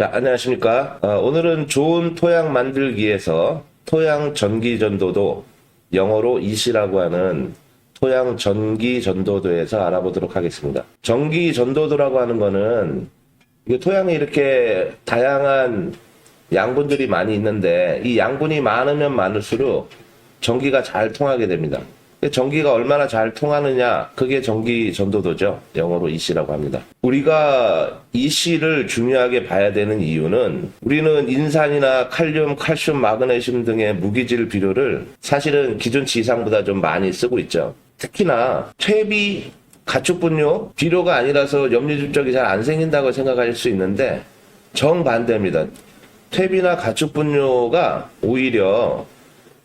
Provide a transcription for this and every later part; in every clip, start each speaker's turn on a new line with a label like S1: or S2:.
S1: 자, 안녕하십니까. 어, 오늘은 좋은 토양 만들기에서 토양 전기 전도도 영어로 이시라고 하는 토양 전기 전도도에서 알아보도록 하겠습니다. 전기 전도도라고 하는 거는 토양에 이렇게 다양한 양분들이 많이 있는데 이 양분이 많으면 많을수록 전기가 잘 통하게 됩니다. 전기가 얼마나 잘 통하느냐 그게 전기 전도도죠. 영어로 이시라고 합니다. 우리가 이시를 중요하게 봐야 되는 이유는 우리는 인산이나 칼륨, 칼슘, 마그네슘 등의 무기질 비료를 사실은 기준치 이상보다 좀 많이 쓰고 있죠. 특히나 퇴비, 가축분뇨, 비료가 아니라서 염류집적이 잘 안 생긴다고 생각할 수 있는데 정반대입니다. 퇴비나 가축분뇨가 오히려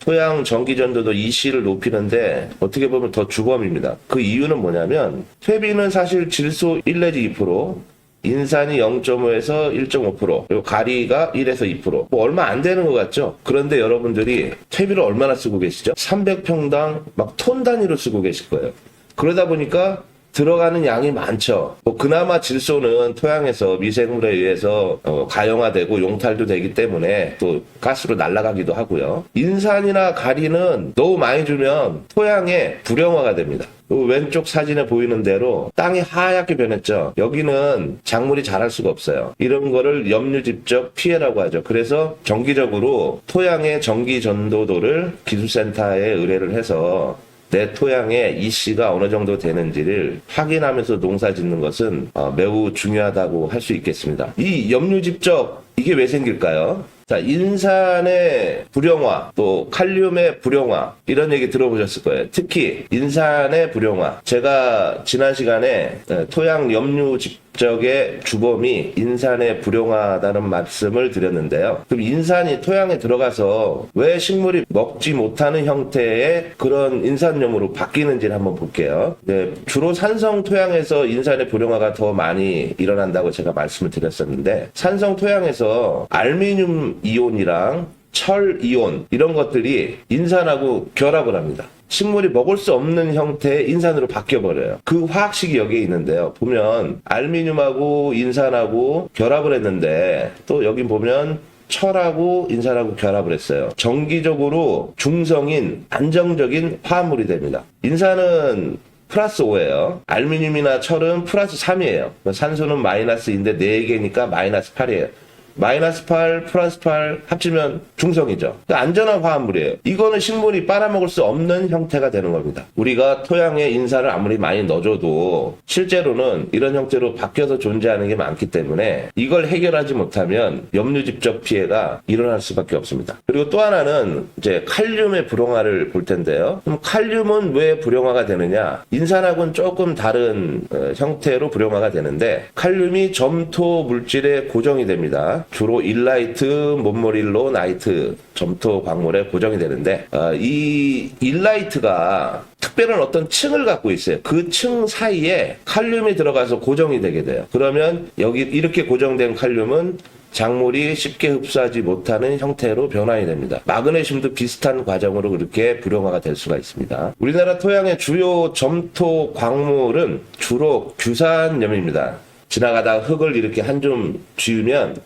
S1: 토양 전기전도도 이 시를 높이는데 어떻게 보면 더 주범입니다. 그 이유는 뭐냐면 퇴비는 사실 질소 1 내지 2%, 인산이 0.5에서 1.5%, 그리고 가리가 1에서 2%. 뭐 얼마 안 되는 것 같죠? 그런데 여러분들이 퇴비를 얼마나 쓰고 계시죠? 300평당 막 톤 단위로 쓰고 계실 거예요. 그러다 보니까 들어가는 양이 많죠. 뭐 그나마 질소는 토양에서 미생물에 의해서 어, 가용화되고 용탈도 되기 때문에 또 가스로 날아가기도 하고요. 인산이나 가리는 너무 많이 주면 토양에 불영화가 됩니다. 요 왼쪽 사진에 보이는 대로 땅이 하얗게 변했죠. 여기는 작물이 자랄 수가 없어요. 이런 거를 염류집적 피해라고 하죠. 그래서 정기적으로 토양의 전기 전도도를 기술센터에 의뢰를 해서 내 토양의 이씨가 어느 정도 되는지를 확인하면서 농사 짓는 것은 어, 매우 중요하다고 할 수 있겠습니다. 이 염류집적 이게 왜 생길까요? 자, 인산의 불영화, 또 칼륨의 불영화, 이런 얘기 들어보셨을 거예요. 특히 인산의 불영화. 제가 지난 시간에 에, 토양 염류 집 적의 주범이 인산의 불영화다는 말씀을 드렸는데요. 그럼 인산이 토양에 들어가서 왜 식물이 먹지 못하는 형태의 그런 인산염으로 바뀌는지를 한번 볼게요. 네, 주로 산성 토양에서 인산의 불영화가 더 많이 일어난다고 제가 말씀을 드렸었는데 산성 토양에서 알미늄 이온이랑 철 이온 이런 것들이 인산하고 결합을 합니다. 식물이 먹을 수 없는 형태의 인산으로 바뀌어 버려요. 그 화학식이 여기에 있는데요. 보면 알미늄하고 인산하고 결합을 했는데 또 여기 보면 철하고 인산하고 결합을 했어요. 정기적으로 중성인 안정적인 화합물이 됩니다. 인산은 플러스 5예요. 알루미늄이나 철은 플러스 3이에요. 산소는 마이너스인데 4개니까 마이너스 8이에요. 마이너스 8, 플러스 8 합치면 중성이죠. 그러니까 안전한 화합물이에요. 이거는 식물이 빨아먹을 수 없는 형태가 되는 겁니다. 우리가 토양에 인산을 아무리 많이 넣어줘도 실제로는 이런 형태로 바뀌어서 존재하는 게 많기 때문에 이걸 해결하지 못하면 염류 집적 피해가 일어날 수밖에 없습니다. 그리고 또 하나는 이제 칼륨의 불용화를 볼 텐데요. 그럼 칼륨은 왜 불용화가 되느냐? 인산하고는 조금 다른 어, 형태로 불용화가 되는데 칼륨이 점토 물질에 고정이 됩니다. 주로 일라이트, 몬모릴로, 나이트 점토 광물에 고정이 되는데 어, 이 일라이트가 특별한 어떤 층을 갖고 있어요. 그 층 사이에 칼륨이 들어가서 고정이 되게 돼요. 그러면 여기 이렇게 고정된 칼륨은 작물이 쉽게 흡수하지 못하는 형태로 변환이 됩니다. 마그네슘도 비슷한 과정으로 그렇게 불용화가 될 수가 있습니다. 우리나라 토양의 주요 점토 광물은 주로 규산염입니다. 지나가다 흙을 이렇게 한줌 쥐으면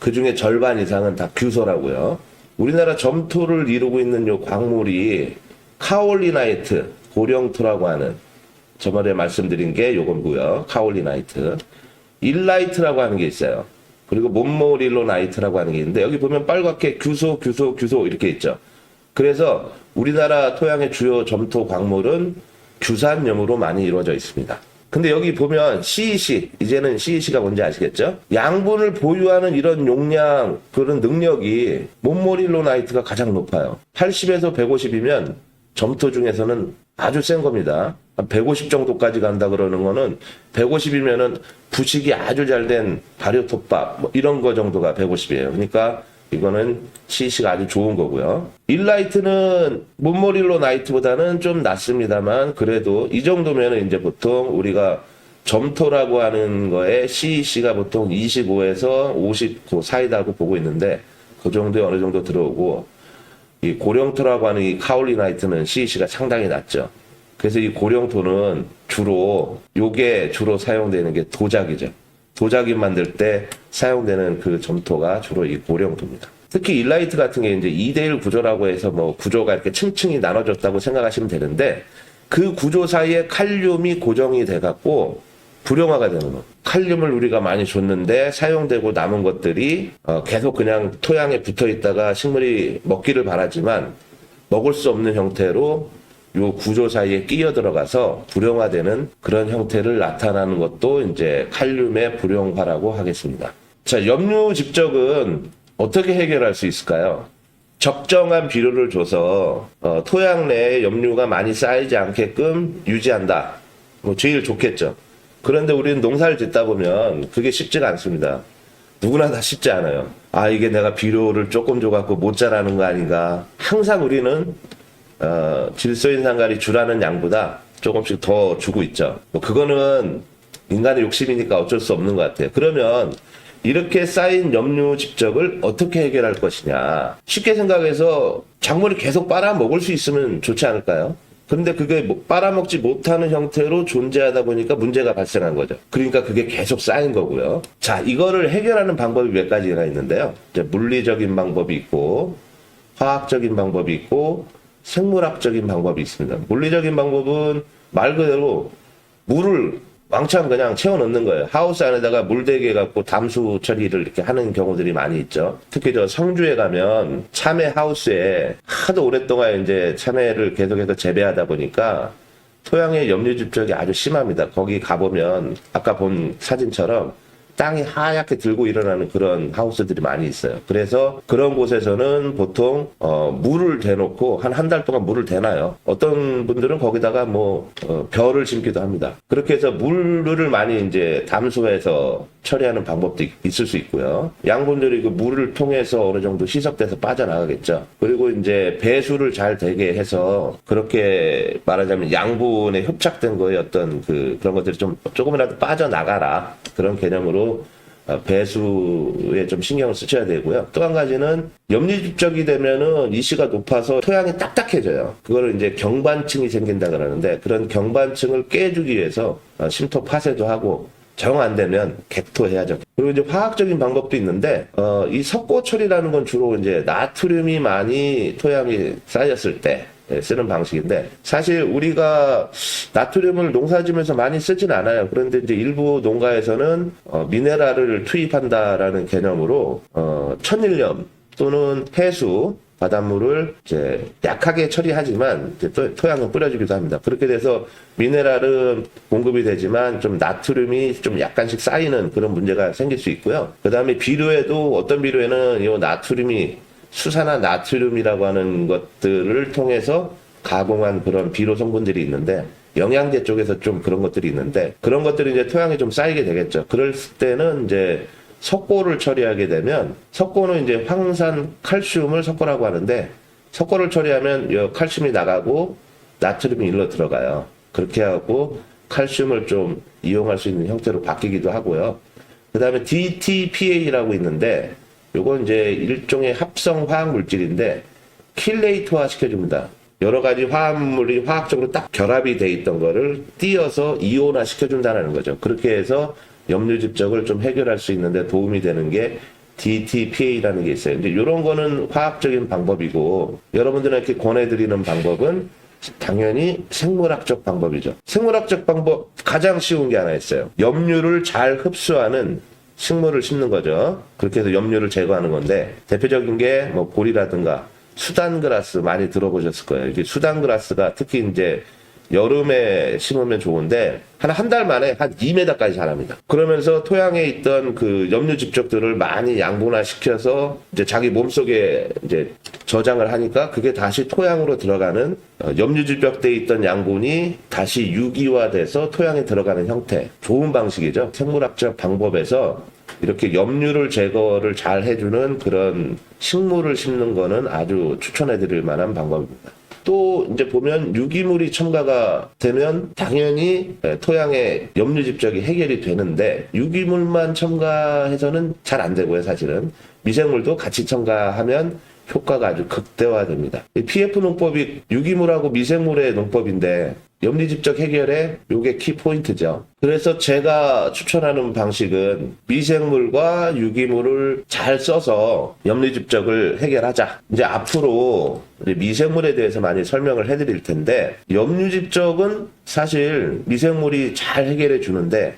S1: 그 중에 절반 이상은 다 규소라고요. 우리나라 점토를 이루고 있는 요 광물이 카올리나이트, 고령토라고 하는 저번에 말씀드린 게 요거고요. 카올리나이트. 일라이트라고 하는 게 있어요. 그리고 몬모릴로 나이트라고 하는 게 있는데 여기 보면 빨갛게 규소, 규소, 규소 이렇게 있죠. 그래서 우리나라 토양의 주요 점토 광물은 규산염으로 많이 이루어져 있습니다. 근데 여기 보면 CEC, 이제는 CEC가 뭔지 아시겠죠? 양분을 보유하는 이런 용량, 그런 능력이 몬모릴로 나이트가 가장 높아요. 80에서 150이면 점토 중에서는 아주 센 겁니다. 150 정도까지 간다 그러는 거는 150이면은 부식이 아주 잘 된 발효톱밥 뭐 이런 거 정도가 150이에요. 그러니까 이거는 CC가 아주 좋은 거고요. 일라이트는 몬모릴로 나이트보다는 좀 낮습니다만 그래도 이 정도면은 이제 보통 우리가 점토라고 하는 거에 CEC가 보통 25에서 50 사이다고 보고 있는데 그 정도에 어느 정도 들어오고 이 고령토라고 하는 이 카올리나이트는 CEC가 상당히 낮죠. 그래서 이 고령토는 주로 요게 주로 사용되는 게 도자기죠. 도자기 만들 때 사용되는 그 점토가 주로 이 고령토입니다. 특히 일라이트 같은 게 이제 2대1 구조라고 해서 뭐 구조가 이렇게 층층이 나눠졌다고 생각하시면 되는데 그 구조 사이에 칼륨이 고정이 돼갖고 불용화가 되는 거. 칼륨을 우리가 많이 줬는데 사용되고 남은 것들이 어, 계속 그냥 토양에 붙어 있다가 식물이 먹기를 바라지만 먹을 수 없는 형태로 요 구조 사이에 끼어 들어가서 불용화되는 그런 형태를 나타나는 것도 이제 칼륨의 불용화라고 하겠습니다. 자, 염류 집적은 어떻게 해결할 수 있을까요? 적정한 비료를 줘서 어, 토양 내에 염류가 많이 쌓이지 않게끔 유지한다. 뭐 제일 좋겠죠. 그런데 우리는 농사를 짓다 보면 그게 쉽지가 않습니다. 누구나 다 쉽지 않아요. 아 이게 내가 비료를 조금 줘갖고 못 자라는 거 아닌가. 항상 우리는 어, 질소인산가리 주라는 양보다 조금씩 더 주고 있죠. 뭐 그거는 인간의 욕심이니까 어쩔 수 없는 것 같아요. 그러면 이렇게 쌓인 염류 집적을 어떻게 해결할 것이냐. 쉽게 생각해서 작물이 계속 빨아먹을 수 있으면 좋지 않을까요? 그런데 그게 뭐 빨아먹지 못하는 형태로 존재하다 보니까 문제가 발생한 거죠. 그러니까 그게 계속 쌓인 거고요. 자, 이거를 해결하는 방법이 몇 가지가 있는데요. 이제 물리적인 방법이 있고, 화학적인 방법이 있고, 생물학적인 방법이 있습니다. 물리적인 방법은 말 그대로 물을 왕창 그냥 채워 넣는 거예요. 하우스 안에다가 물대게 갖고 담수 처리를 이렇게 하는 경우들이 많이 있죠. 특히 저 성주에 가면 참외 하우스에 하도 오랫동안 이제 참외를 계속해서 재배하다 보니까 토양의 염류 집적이 아주 심합니다. 거기 가보면 아까 본 사진처럼 땅이 하얗게 들고 일어나는 그런 하우스들이 많이 있어요. 그래서 그런 곳에서는 보통 어, 물을 대놓고 한 한 달 동안 물을 대놔요. 어떤 분들은 거기다가 뭐 어, 별을 심기도 합니다. 그렇게 해서 물을 많이 이제 담수해서 처리하는 방법도 있- 있을 수 있고요. 양분들이 그 물을 통해서 어느 정도 희석돼서 빠져나가겠죠. 그리고 이제 배수를 잘 되게 해서 그렇게 말하자면 양분에 협착된 거에 어떤 그 그런 것들이 좀 조금이라도 빠져나가라 그런 개념으로 어, 배수에 좀 신경을 쓰셔야 되고요. 또 한 가지는 염류집적이 되면은 이시가 높아서 토양이 딱딱해져요. 그거를 이제 경반층이 생긴다 그러는데 그런 경반층을 깨주기 위해서 어, 심토 파쇄도 하고 정 안 되면 객토해야죠. 그리고 이제 화학적인 방법도 있는데 어, 이 석고 처리라는 건 주로 이제 나트륨이 많이 토양에 쌓였을 때 예, 쓰는 방식인데 사실 우리가 나트륨을 농사지면서 많이 쓰진 않아요. 그런데 이제 일부 농가에서는 어, 미네랄을 투입한다라는 개념으로 어, 천일염 또는 해수 바닷물을 이제 약하게 처리하지만 이제 또 토양은 뿌려주기도 합니다. 그렇게 돼서 미네랄은 공급이 되지만 좀 나트륨이 좀 약간씩 쌓이는 그런 문제가 생길 수 있고요. 그 다음에 비료에도 어떤 비료에는 이 나트륨이 수산화 나트륨이라고 하는 것들을 통해서 가공한 그런 비료 성분들이 있는데 영양제 쪽에서 좀 그런 것들이 있는데 그런 것들이 이제 토양에 좀 쌓이게 되겠죠. 그럴 때는 이제 석고를 처리하게 되면 석고는 이제 황산 칼슘을 석고라고 하는데 석고를 처리하면 이 칼슘이 나가고 나트륨이 일로 들어가요. 그렇게 하고 칼슘을 좀 이용할 수 있는 형태로 바뀌기도 하고요. 그 다음에 DTPA라고 있는데 요건 이제 일종의 합성 화학 물질인데 킬레이트화 시켜줍니다. 여러 가지 화합물이 화학적으로 딱 결합이 돼 있던 거를 띄어서 이온화 시켜준다는 거죠. 그렇게 해서 염류 집적을 좀 해결할 수 있는데 도움이 되는 게 DTPA라는 게 있어요. 이제 이런 거는 화학적인 방법이고 이렇게 권해드리는 방법은 당연히 생물학적 방법이죠. 생물학적 방법 가장 쉬운 게 하나 있어요. 염류를 잘 흡수하는 식물을 심는 거죠. 그렇게 해서 염류를 제거하는 건데 대표적인 게 뭐 보리라든가 수단그라스 많이 들어보셨을 거예요. 이게 수단그라스가 특히 이제 여름에 심으면 좋은데 한 한 달 만에 한 2m까지 자랍니다. 그러면서 토양에 있던 그 염류 집적들을 많이 양분화 시켜서 이제 자기 몸속에 이제 저장을 하니까 그게 다시 토양으로 들어가는 어, 염류 집적돼 있던 양분이 다시 유기화돼서 토양에 들어가는 형태. 좋은 방식이죠. 생물학적 방법에서 이렇게 염류를 제거를 잘 해주는 그런 식물을 심는 거는 아주 추천해 드릴 만한 방법입니다. 또 이제 보면 유기물이 첨가가 되면 당연히 토양의 염류 집적이 해결이 되는데 유기물만 첨가해서는 잘 안 되고요, 사실은. 미생물도 같이 첨가하면 효과가 아주 극대화됩니다. 이 PF 농법이 유기물하고 미생물의 농법인데 염리집적 해결에 요게 키 포인트죠. 그래서 제가 추천하는 방식은 미생물과 유기물을 잘 써서 염리집적을 해결하자. 이제 앞으로 미생물에 대해서 많이 설명을 해드릴 텐데 염류집적은 사실 미생물이 잘 해결해 주는데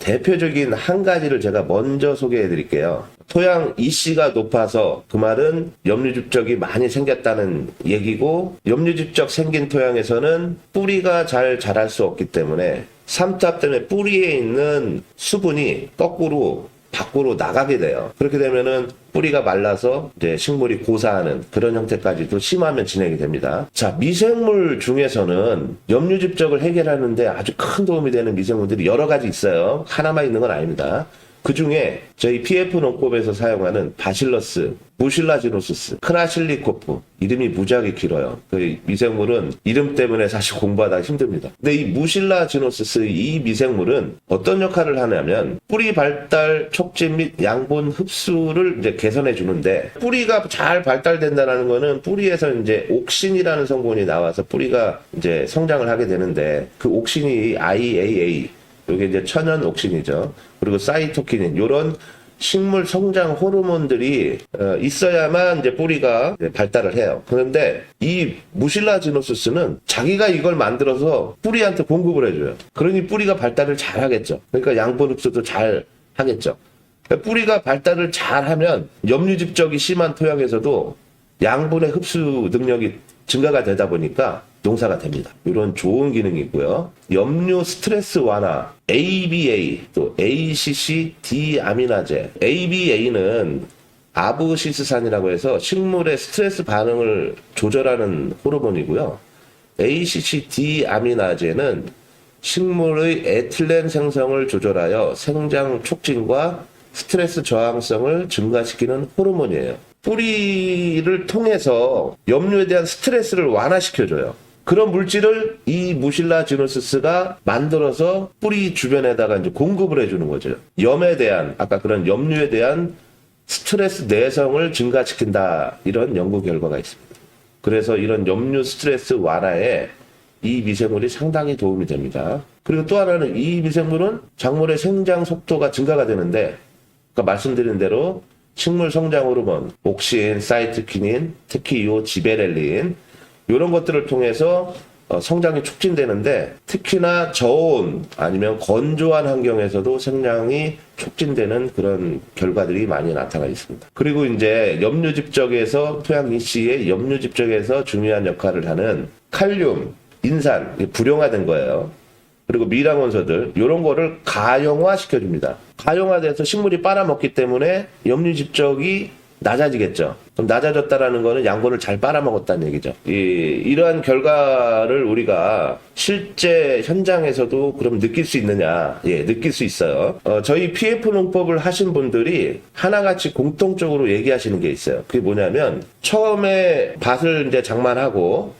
S1: 대표적인 한 가지를 제가 먼저 소개해 드릴게요. 토양 EC가 높아서 그 말은 염류집적이 많이 생겼다는 얘기고 염류집적 생긴 토양에서는 뿌리가 잘 자랄 수 없기 때문에 삼탑 때문에 뿌리에 있는 수분이 거꾸로 밖으로 나가게 돼요. 그렇게 되면은 뿌리가 말라서 이제 식물이 고사하는 그런 형태까지도 심하면 진행이 됩니다. 자, 미생물 중에서는 염류집적을 해결하는데 아주 큰 도움이 되는 미생물들이 여러 가지 있어요. 하나만 있는 건 아닙니다. 그 중에 저희 PF 농법에서 사용하는 바실러스, 무실라지노스스, 크라실리코프 이름이 무지하게 길어요. 그 미생물은 이름 때문에 사실 공부하다 힘듭니다. 근데 이 무실라지노스스 이 미생물은 어떤 역할을 하냐면 뿌리 발달 촉진 및 양분 흡수를 이제 개선해 주는데 뿌리가 잘 발달된다는 거는 뿌리에서 이제 옥신이라는 성분이 나와서 뿌리가 이제 성장을 하게 되는데 그 옥신이 IAA 이게 이제 천연 옥신이죠. 그리고 사이토키닌 요런 식물 성장 호르몬들이 어, 있어야만 이제 뿌리가 발달을 해요. 그런데 이 무실라 지노스스는 자기가 이걸 만들어서 뿌리한테 공급을 해줘요. 그러니 뿌리가 발달을 잘 하겠죠. 그러니까 양분 흡수도 잘 하겠죠. 그러니까 뿌리가 발달을 잘 하면 염류집적이 심한 토양에서도 양분의 흡수 능력이 증가가 되다 보니까 농사가 됩니다. 이런 좋은 기능이 있고요. 염류 스트레스 완화, ABA, 또 ACC 디아미나제. ABA는 아부시스산이라고 해서 식물의 스트레스 반응을 조절하는 호르몬이고요. ACC 디아미나제는 식물의 에틸렌 생성을 조절하여 생장 촉진과 스트레스 저항성을 증가시키는 호르몬이에요. 뿌리를 통해서 염류에 대한 스트레스를 완화시켜줘요. 그런 물질을 이 무실라 지노스스가 만들어서 뿌리 주변에다가 이제 공급을 해주는 거죠. 염에 대한 아까 그런 염류에 대한 스트레스 내성을 증가시킨다 이런 연구 결과가 있습니다. 그래서 이런 염류 스트레스 완화에 이 미생물이 상당히 도움이 됩니다. 그리고 또 하나는 이 미생물은 작물의 생장 속도가 증가가 되는데 아까 말씀드린 대로 식물 성장 호르몬, 옥신, 사이트키닌, 특히 요 지베렐린 이런 것들을 통해서 어, 성장이 촉진되는데 특히나 저온 아니면 건조한 환경에서도 생장이 촉진되는 그런 결과들이 많이 나타나 있습니다. 그리고 이제 염류집적에서 토양 이씨의 염류집적에서 중요한 역할을 하는 칼륨, 인산, 불용화된 거예요. 그리고 미량원소들 이런 거를 가용화 시켜줍니다. 가용화돼서 식물이 빨아먹기 때문에 염류집적이 낮아지겠죠. 그럼 낮아졌다라는 거는 양분을 잘 빨아먹었다는 얘기죠. 이, 이러한 결과를 우리가 실제 현장에서도 그럼 느낄 수 있느냐? 예, 느낄 수 있어요. 어, 저희 PF 농법을 하신 분들이 하나같이 공통적으로 얘기하시는 게 있어요. 그게 뭐냐면 처음에 밭을 이제 장만하고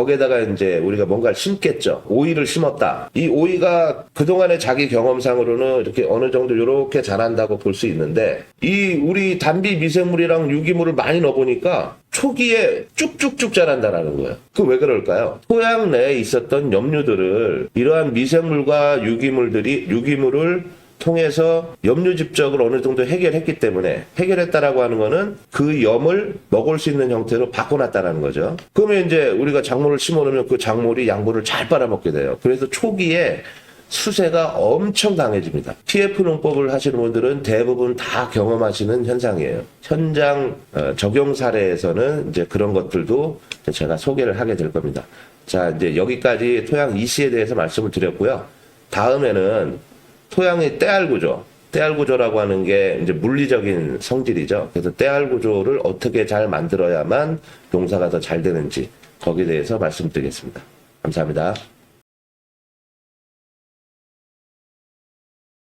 S1: 거기에다가 이제 우리가 뭔가를 심겠죠. 오이를 심었다. 이 오이가 그동안의 자기 경험상으로는 이렇게 어느 정도 이렇게 자란다고 볼 수 있는데 이 우리 단비 미생물이랑 유기물을 많이 넣어보니까 초기에 쭉쭉쭉 자란다라는 거예요. 그 왜 그럴까요? 토양 내에 있었던 염류들을 이러한 미생물과 유기물들이 유기물을 통해서 염류 집적을 어느 정도 해결했기 때문에 해결했다라고 하는 거는 그 염을 먹을 수 있는 형태로 바꿔놨다라는 거죠. 그러면 이제 우리가 작물을 심어놓으면 그 작물이 양분을 잘 빨아먹게 돼요. 그래서 초기에 수세가 엄청 강해집니다. TF 농법을 하시는 분들은 대부분 다 경험하시는 현상이에요. 현장 어, 적용 사례에서는 이제 그런 것들도 제가 소개를 하게 될 겁니다. 자, 이제 여기까지 토양 이시에 대해서 말씀을 드렸고요. 다음에는 토양의 때알 구조, 때알 구조라고 하는 게 이제 물리적인 성질이죠. 그래서 때알 구조를 어떻게 잘 만들어야만 농사가 더 잘 되는지 거기에 대해서 말씀드리겠습니다. 감사합니다.